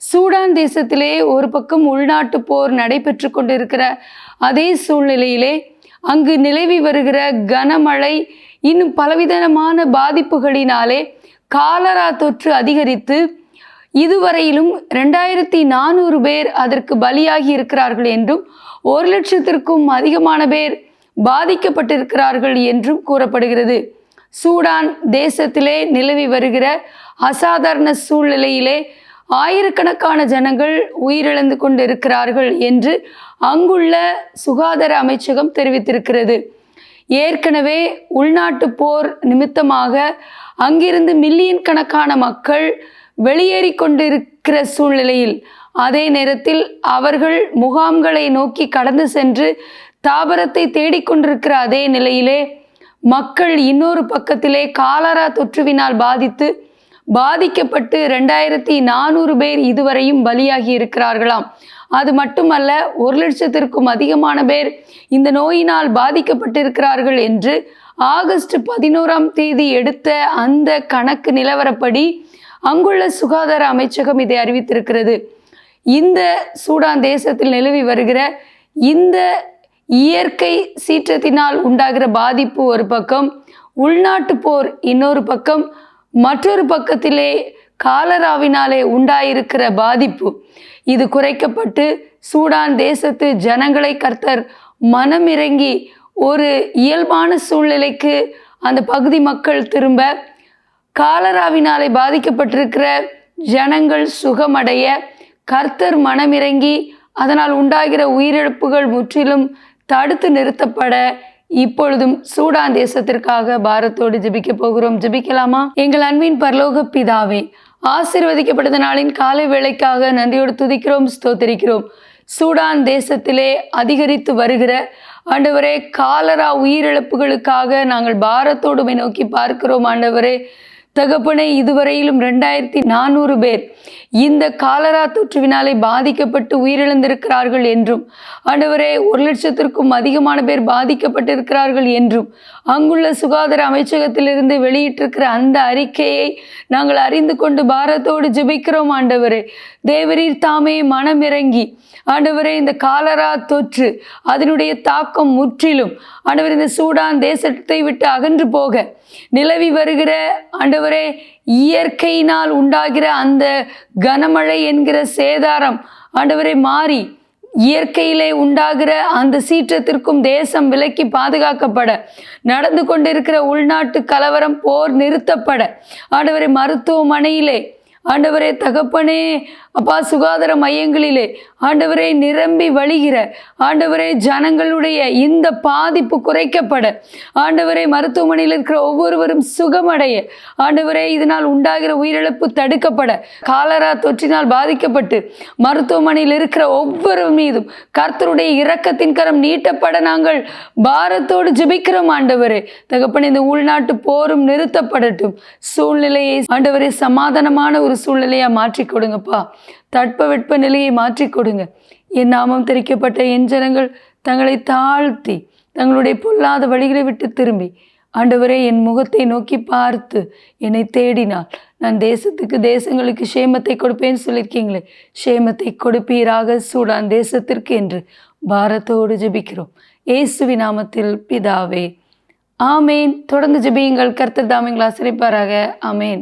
Sudan தேசத்திலே ஒரு பக்கம் உள்நாட்டு போர் நடைபெற்று கொண்டிருக்கிற அதே சூழ்நிலையிலே அங்கு நிலவி வருகிற கனமழை இன்னும் பலவிதமான பாதிப்புகளினாலே காலரா தொற்று அதிகரித்து இதுவரையிலும் ரெண்டாயிரத்தி நானூறு பேர் அதற்கு பலியாகி இருக்கிறார்கள் என்றும் ஒரு லட்சத்திற்கும் அதிகமான பேர் பாதிக்கப்பட்டிருக்கிறார்கள் என்றும் கூறப்படுகிறது. சூடான் தேசத்திலே நிலவி வருகிற அசாதாரண சூழ்நிலையிலே ஆயிரக்கணக்கான ஜனங்கள் உயிரிழந்து கொண்டிருக்கிறார்கள் என்று அங்குள்ள சுகாதார அமைச்சகம் தெரிவித்திருக்கிறது. ஏற்கனவே உள்நாட்டு போர் நிமித்தமாக அங்கிருந்து மில்லியன் கணக்கான மக்கள் வெளியேறி கொண்டிருக்கிற சூழ்நிலையில் அதே நேரத்தில் அவர்கள் முகாம்களை நோக்கி கடந்து சென்று தாபரத்தை தேடிக்கொண்டிருக்கிற அதே நிலையிலே மக்கள் இன்னொரு பக்கத்திலே காலரா தொற்றுவினால் பாதித்து பாதிக்கப்பட்டு ரெண்டாயிரத்தி நானூறு பேர் இதுவரையும் பலியாகி இருக்கிறார்களாம். அது மட்டுமல்ல ஒரு லட்சத்திற்கும் அதிகமான பேர் இந்த நோயினால் பாதிக்கப்பட்டிருக்கிறார்கள் என்று ஆகஸ்ட் பதினோராம் தேதி எடுத்த அந்த கணக்கு நிலவரப்படி அங்குள்ள சுகாதார அமைச்சகம் இதை அறிவித்திருக்கிறது. இந்த சூடான் தேசத்தில் நிலவி வருகிற இந்த இயற்கை சீற்றத்தினால் உண்டாகிற பாதிப்பு ஒரு பக்கம் உள்நாட்டு போர் இன்னொரு பக்கம் மற்றொரு பக்கத்திலே காலராவினாலே உண்டாயிருக்கிற பாதிப்பு. இது குறைக்கப்பட்டு சூடான் தேசத்து ஜனங்களை கர்த்தர் மனமிறங்கி ஒரு இயல்பான சூழ்நிலைக்கு அந்த பகுதி மக்கள் திரும்ப காலராவினாலே பாதிக்கப்பட்டிருக்கிற ஜனங்கள் சுகமடைய கர்த்தர் மனமிறங்கி அதனால் உண்டாகிற உயிரிழப்புகள் முற்றிலும் தடுத்து நிறுத்தப்பட இப்பொழுதும் சூடான் தேசத்திற்காக பாரத்தோடு ஜெபிக்க போகிறோம். ஜெபிக்கலாமா? எங்கள் அன்பின் பரலோக பிதாவே ஆசிர்வதிக்கப்பட்ட நாளின் காலை வேளைக்காக நன்றியோடு துதிக்கிறோம் ஸ்தோத்தரிக்கிறோம். சூடான் தேசத்திலே அதிகரித்து வருகிற ஆண்டவரே காலரா உயிரிழப்புகளுக்காக நாங்கள் பாரத்தோடுமை நோக்கி பார்க்கிறோம் ஆண்டவரே. தகப்பனை இதுவரையிலும் ரெண்டாயிரத்தி நானூறு பேர் இந்த காலரா தொற்றுவினாலே பாதிக்கப்பட்டு உயிரிழந்திருக்கிறார்கள் என்றும் ஆண்டவரே ஒரு லட்சத்திற்கும் அதிகமான பேர் பாதிக்கப்பட்டிருக்கிறார்கள் என்றும் அங்குள்ள சுகாதார அமைச்சகத்திலிருந்து வெளியிட்டிருக்கிற அந்த அறிக்கையை நாங்கள் அறிந்து கொண்டு பாரத்தோடு ஜெபிக்கிறோம் ஆண்டவரே. தேவரீர் தாமே மனமிறங்கி ஆண்டவரே இந்த காலரா தொற்று அதனுடைய தாக்கம் முற்றிலும் ஆண்டவர் இந்த சூடான் தேசத்தை விட்டு அகன்று போக நிலவி வருகிற ஆண்டவரே இயற்கையினால் உண்டாகிற அந்த கனமழை என்கிற சேதாரம் ஆண்டவரே மாறி இயற்கையிலே உண்டாகிற அந்த சீற்றத்திற்கும் தேசம் விலக்கி பாதுகாக்கப்பட நடந்து கொண்டிருக்கிற உள்நாட்டு கலவரம் போர் நிறுத்தப்பட ஆண்டவரை மருத்துவமனையிலே ஆண்டவரே தகப்பனே அப்பா சுகாதார மையங்களிலே ஆண்டவரே நிரம்பி வழிகிற ஆண்டவரே ஜனங்களுடைய இந்த பாதிப்பு குறைக்கப்பட ஆண்டவரே மருத்துவமனையில் இருக்கிற ஒவ்வொருவரும் சுகமடைய ஆண்டவரே இதனால் உண்டாகிற உயிரிழப்பு தடுக்கப்பட காலரா தொற்றினால் பாதிக்கப்பட்டு மருத்துவமனையில் இருக்கிற ஒவ்வொரு மீதும் கர்த்தருடைய இரக்கத்தின் கரம் நீட்டப்பட நாங்கள் பாரத்தோடு ஜெபிக்கிறோம் ஆண்டவரே. தகப்பனே இந்த உள்நாட்டு போரும் நிறுத்தப்படட்டும். சூழ்நிலையை ஆண்டவரே சமாதானமான ஒரு சூழ்நிலையாக மாற்றி கொடுங்கப்பா. தட்பவெட்ப நிலையை மாற்றி கொடுங்க. என் நாமம் தெரிக்கப்பட்ட என் ஜனங்கள் தங்களை தாழ்த்தி தங்களுடைய பொல்லாத வழிகளை விட்டு திரும்பி ஆண்டவரே என் முகத்தை நோக்கி பார்த்து என்னை தேடினால். நான் தேசத்துக்கு தேசங்களுக்கு சேமத்தை கொடுப்பேன்னு சொல்லியிருக்கீங்களே. ஷேமத்தை கொடுப்பீராக சூடான் தேசத்திற்கு என்று பாரத்தோடு ஜெபிக்கிறோம். இயேசுவி நாமத்தில் பிதாவே. ஆமேன். தொடர்ந்து ஜெபியுங்கள். கர்த்தர் தாமிங்களை ஆசிரிப்பாராக. ஆமேன்.